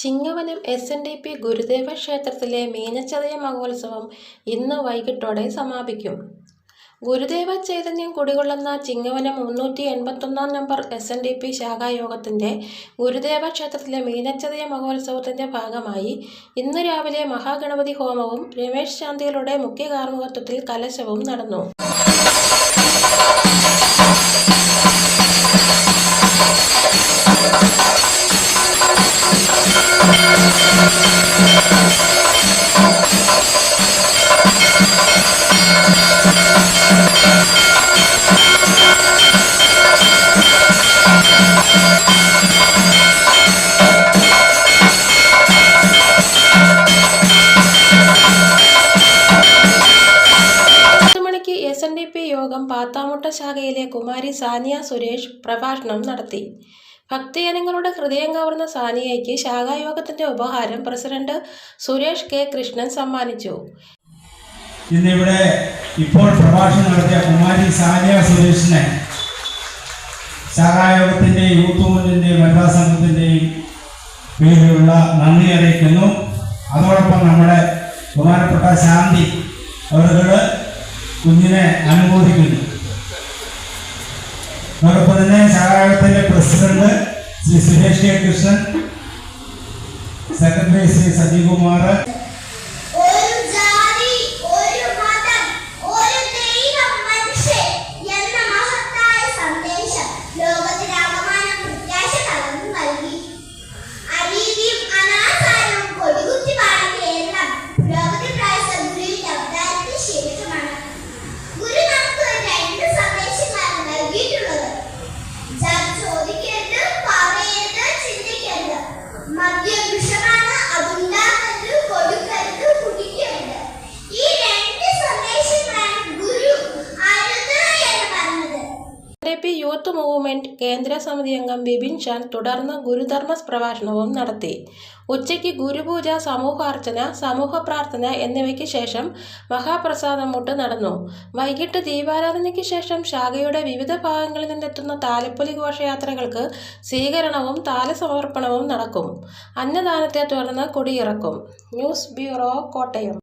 Chingavanam S N D P Gurudeva ക്ഷേത്രത്തിലെ മീനച്ചതയ മഹോത്സവം ഇന്ന് വൈകിട്ടോടെ സമാപിക്കും. ഗുരുദേവ ചൈതന്യം കുടികൊള്ളുന്ന ചിങ്ങവനം മുന്നൂറ്റി എൺപത്തൊന്നാം number S N D P ശാഖായോഗത്തിന്റെ ഗുരുദേവ ക്ഷേത്രത്തിലെ മീനച്ചതയ മഹോത്സവത്തിന്റെ ഭാഗമായി ഇന്ന് രാവിലെ മഹാഗണപതി ഹോമവും രമേശ് ശാന്തികളുടെ മുഖ്യ കലശവും നടന്നു. യോഗം പാത്താമുട്ട ശാഖയിലെ കുമാരി സാനിയ സുരേഷ് പ്രഭാഷണം നടത്തി. ഭക്തജനങ്ങളുടെ ഹൃദയം കവർന്ന സാനിയയ്ക്ക് ശാഖായോഗത്തിന്റെ ഉപഹാരം പ്രസിഡന്റ് സുരേഷ് കെ. കൃഷ്ണൻ സമ്മാനിച്ചു. ഇന്നിവിടെ ഇപ്പോൾ പ്രഭാഷണം നടത്തിയ കുമാരി സാനിയ സുരേഷിനെ സഹായോഗത്തിന്റെയും യൂത്ത് മൂവ്മെന്റിന്റെയും വനിതാ സംഘത്തിന്റെയും പേരിലുള്ള നന്ദി അറിയിക്കുന്നു. അതോടൊപ്പം നമ്മുടെ ബഹുമാനപ്പെട്ട ശാന്തി അവരുകൾ കുഞ്ഞിനെ അനുമോദിക്കുന്നു. അതോടൊപ്പം തന്നെ ശാഖായോഗത്തിന്റെ president Shri Suresh K Krishna second Shri Sanjeev Kumar. है യൂത്ത് മൂവ്മെന്റ് കേന്ദ്ര സമിതി അംഗം ബിപിൻ ഷാൻ തുടർന്ന് ഗുരുധർമ്മ പ്രഭാഷണവും നടത്തി. ഉച്ചയ്ക്ക് ഗുരുപൂജ സമൂഹാർച്ചന സമൂഹ പ്രാർത്ഥന എന്നിവയ്ക്ക് ശേഷം മഹാപ്രസാദം മുട്ട് നടന്നു. വൈകിട്ട് ദീപാരാധനയ്ക്ക് ശേഷം ശാഖയുടെ വിവിധ ഭാഗങ്ങളിൽ നിന്നെത്തുന്ന താലപ്പൊലി ഘോഷയാത്രകൾക്ക് സ്വീകരണവും താലസമർപ്പണവും നടക്കും. അന്നദാനത്തെ തുടർന്ന് കൊടിയിറക്കും. News bureau Kottayam.